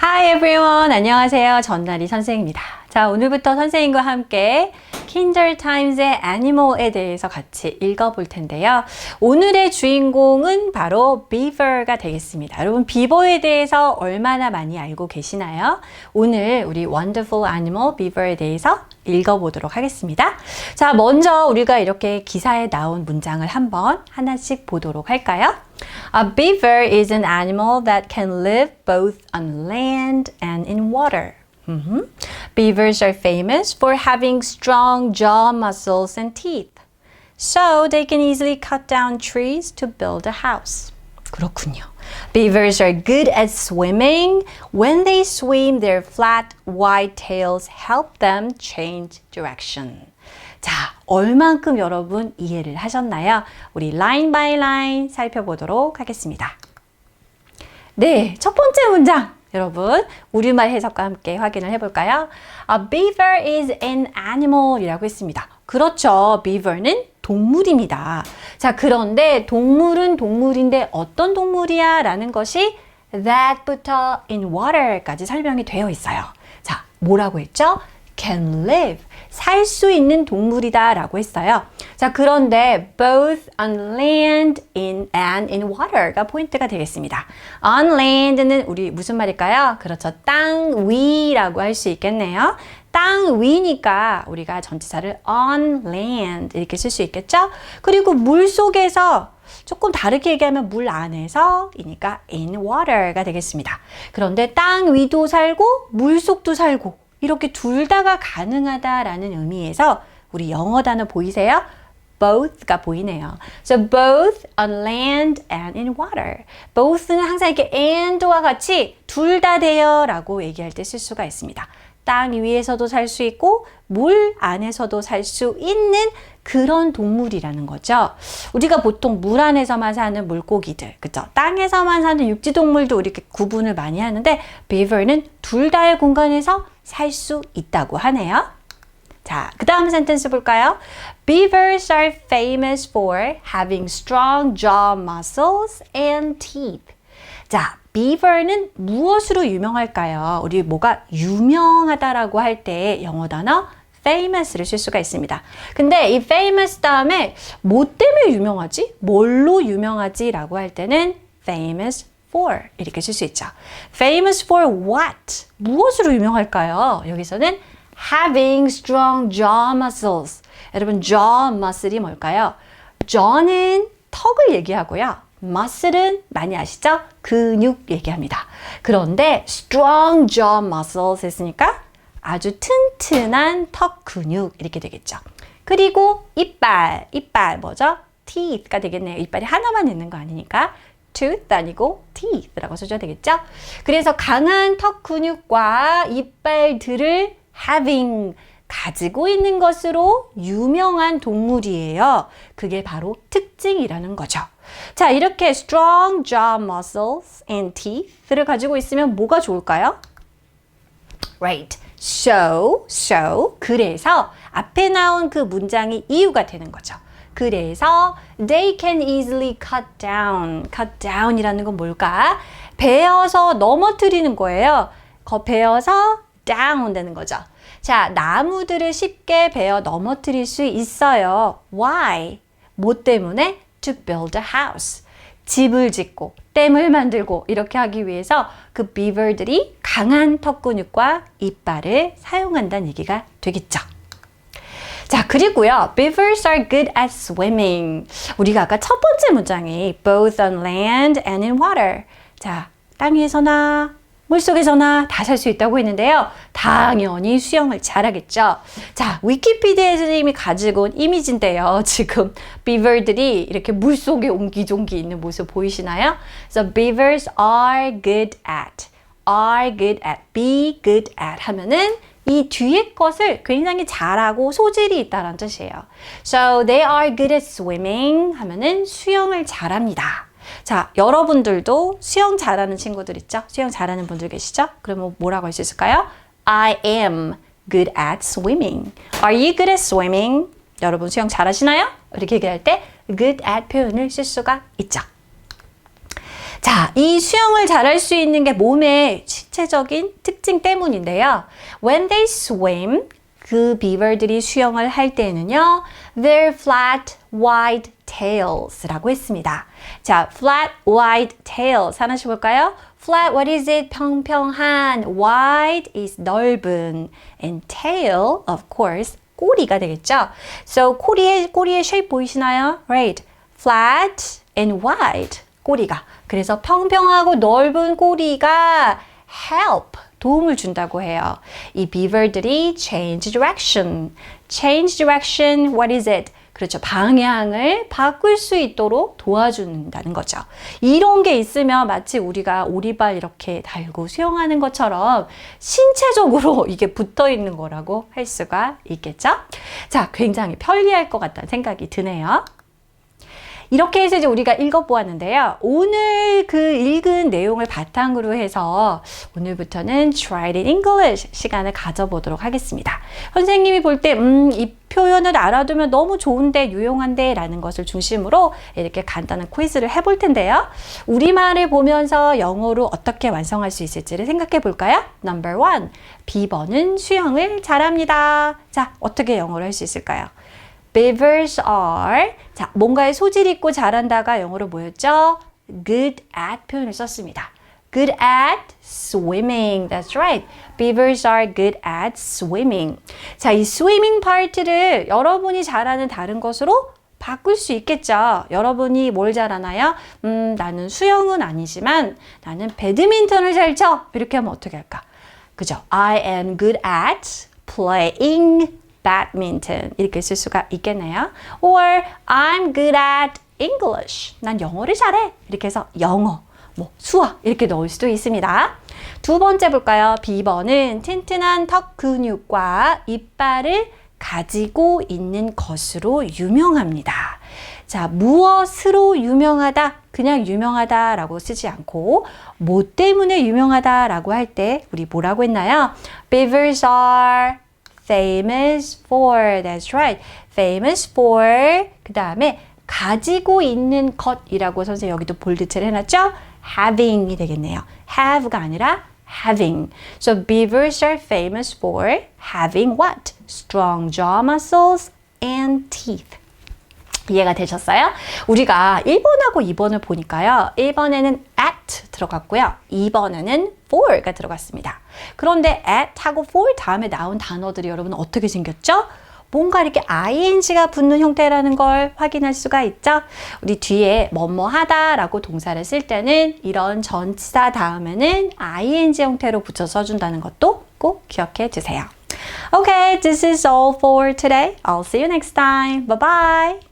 Hi everyone. 안녕하세요. 전나리 선생입니다. 자, 오늘부터 선생님과 함께 Times의 Animal에 대해서 같이 읽어볼 텐데요. 오늘의 주인공은 바로 Beaver가 되겠습니다. 여러분, 비버에 대해서 얼마나 많이 알고 계시나요? 오늘 우리 Wonderful Animal Beaver에 대해서 읽어보도록 하겠습니다. 자, 먼저 우리가 이렇게 기사에 나온 문장을 한번 하나씩 보도록 할까요? A beaver is an animal that can live both on land and in water. Mhm. Beavers are famous for having strong jaw muscles and teeth. So they can easily cut down trees to build a house. 그렇군요. Beavers are good at swimming. When they swim, their flat white tails help them change direction. 자, 얼만큼 여러분 이해를 하셨나요? 우리 라인 바이 라인 살펴보도록 하겠습니다. 네, 첫 번째 문장. 여러분, 우리말 해석과 함께 확인을 해볼까요? A beaver is an animal 이라고 했습니다. 그렇죠. beaver는 동물입니다. 자, 그런데 동물은 동물인데 어떤 동물이야? 라는 것이 that부터 in water까지 설명이 되어 있어요. 자, 뭐라고 했죠? can live. 살 수 있는 동물이다 라고 했어요. 자, 그런데 both on land in and in water가 포인트가 되겠습니다. on land는 우리 무슨 말일까요? 그렇죠. 땅 위라고 할 수 있겠네요. 땅 위니까 우리가 전치사를 on land 이렇게 쓸 수 있겠죠? 그리고 물 속에서 조금 다르게 얘기하면 물 안에서 이니까 in water가 되겠습니다. 그런데 땅 위도 살고 물 속도 살고 이렇게 둘 다가 가능하다라는 의미에서 우리 영어 단어 보이세요? both가 보이네요. So both on land and in water. both는 항상 이렇게 and와 같이 둘 다 돼요 라고 얘기할 때 쓸 수가 있습니다. 땅 위에서도 살 수 있고 물 안에서도 살 수 있는 그런 동물이라는 거죠. 우리가 보통 물 안에서만 사는 물고기들, 그죠? 땅에서만 사는 육지 동물도 이렇게 구분을 많이 하는데 beaver는 둘 다의 공간에서 살 수 있다고 하네요. 자, 그 다음 센텐스 볼까요? Beavers are famous for having strong jaw muscles and teeth. 자, beaver는 무엇으로 유명할까요? 우리 뭐가 유명하다라고 할 때 영어 단어 famous를 쓸 수가 있습니다. 근데 이 famous 다음에 뭐 때문에 유명하지? 뭘로 유명하지? 라고 할 때는 famous for 이렇게 쓸 수 있죠. famous for what? 무엇으로 유명할까요? 여기서는 having strong jaw muscles. 여러분 jaw muscle이 뭘까요? jaw는 턱을 얘기하고요. muscle은 많이 아시죠? 근육 얘기합니다. 그런데 strong jaw muscles 했으니까 아주 튼튼한 턱 근육 이렇게 되겠죠. 그리고 이빨, 이빨 뭐죠? teeth가 되겠네요. 이빨이 하나만 있는 거 아니니까 tooth 아니고 teeth라고 써줘야 되겠죠? 그래서 강한 턱 근육과 이빨들을 having 가지고 있는 것으로 유명한 동물이에요. 그게 바로 특징이라는 거죠. 자, 이렇게 strong jaw muscles and teeth를 가지고 있으면 뭐가 좋을까요? Right. So, so, 그래서 앞에 나온 그 문장이 이유가 되는 거죠. 그래서 they can easily cut down. cut down이라는 건 뭘까? 베어서 넘어뜨리는 거예요. 거 베어서 down 되는 거죠. 자, 나무들을 쉽게 베어 넘어뜨릴 수 있어요. Why? 뭐 때문에? To build a house. 집을 짓고 댐을 만들고 이렇게 하기 위해서 그 비버들이 강한 턱 근육과 이빨을 사용한다는 얘기가 되겠죠. 자, 그리고요. Beavers are good at swimming. 우리가 아까 첫 번째 문장이 both on land and in water. 자, 땅 위에서나 물속에서나 다 살 수 있다고 했는데요. 당연히 수영을 잘하겠죠. 자, 위키피디아 선생님이 가지고 온 이미지인데요. 지금 비버들이 이렇게 물속에 옹기종기 있는 모습 보이시나요? So beavers are good at, are good at, be good at 하면은 이 뒤에 것을 굉장히 잘하고 소질이 있다는 뜻이에요. So they are good at swimming 하면은 수영을 잘합니다. 자, 여러분들도 수영 잘하는 친구들 있죠? 수영 잘하는 분들 계시죠? 그러면 뭐라고 할 수 있을까요? I am good at swimming. Are you good at swimming? 여러분 수영 잘하시나요? 이렇게 얘기할 때 good at 표현을 쓸 수가 있죠. 자, 이 수영을 잘할 수 있는 게 진짜 신체적인 특징 때문인데요. When they swim, 그 비버들이 수영을 할 때는요, their flat, wide tails라고 했습니다. 자, flat, wide tails 하나씩 볼까요? Flat, what is it? 평평한. Wide is 넓은. And tail, of course, 꼬리가 되겠죠? So, 꼬리의, 꼬리의 shape 보이시나요? Right. Flat and wide. 꼬리가. 그래서 평평하고 넓은 꼬리가 help. 도움을 준다고 해요. 이 beaver들이 change direction. change direction, what is it? 그렇죠. 방향을 바꿀 수 있도록 도와준다는 거죠. 이런 게 있으면 마치 우리가 오리발 이렇게 달고 수영하는 것처럼 신체적으로 이게 붙어 있는 거라고 할 수가 있겠죠? 자, 굉장히 편리할 것 같다는 생각이 드네요. 이렇게 해서 이제 우리가 읽어보았는데요. 오늘 그 읽은 내용을 바탕으로 해서 오늘부터는 Try it in English 시간을 가져보도록 하겠습니다. 선생님이 볼 때, 음, 이 표현을 알아두면 너무 좋은데, 유용한데, 라는 것을 중심으로 이렇게 간단한 퀴즈를 해볼 텐데요. 우리말을 보면서 영어로 어떻게 완성할 수 있을지를 생각해 볼까요? Number one. 비버는 수영을 잘합니다. 자, 어떻게 영어로 할 수 있을까요? Beavers are 자 뭔가에 소질 있고 잘한다가 영어로 뭐였죠? Good at 표현을 썼습니다. Good at swimming. That's right. Beavers are good at swimming. 자, 이 swimming 파트를 여러분이 잘하는 다른 것으로 바꿀 수 있겠죠. 여러분이 뭘 잘하나요? 음, 나는 수영은 아니지만 나는 배드민턴을 잘 쳐. 이렇게 하면 어떻게 할까? 그죠? I am good at playing badminton 이렇게 쓸 수가 있겠네요. Or I'm good at English. 난 영어를 잘해. 이렇게 해서 영어, 뭐 수학 이렇게 넣을 수도 있습니다. 두 번째 볼까요? B번은 튼튼한 턱 근육과 이빨을 가지고 있는 것으로 유명합니다. 자, 무엇으로 유명하다? 그냥 유명하다라고 쓰지 않고 뭐 때문에 유명하다라고 할 때 우리 뭐라고 했나요? Beavers are famous for. That's right. famous for. 그 다음에 가지고 있는 것이라고 선생님 여기도 볼드체를 해놨죠? having이 되겠네요. have가 아니라 having. So beavers are famous for having what? Strong jaw muscles and teeth. 이해가 되셨어요? 우리가 1번하고 2번을 보니까요. 1번에는 at 들어갔고요. 2번에는 for가 들어갔습니다. 그런데 at하고 for 다음에 나온 단어들이 여러분 어떻게 생겼죠? 뭔가 이렇게 ing가 붙는 형태라는 걸 확인할 수가 있죠. 우리 뒤에 뭐뭐 하다라고 동사를 쓸 때는 이런 전치사 다음에는 ing 형태로 붙여 써준다는 것도 꼭 기억해 주세요. Okay, this is all for today. I'll see you next time. Bye bye.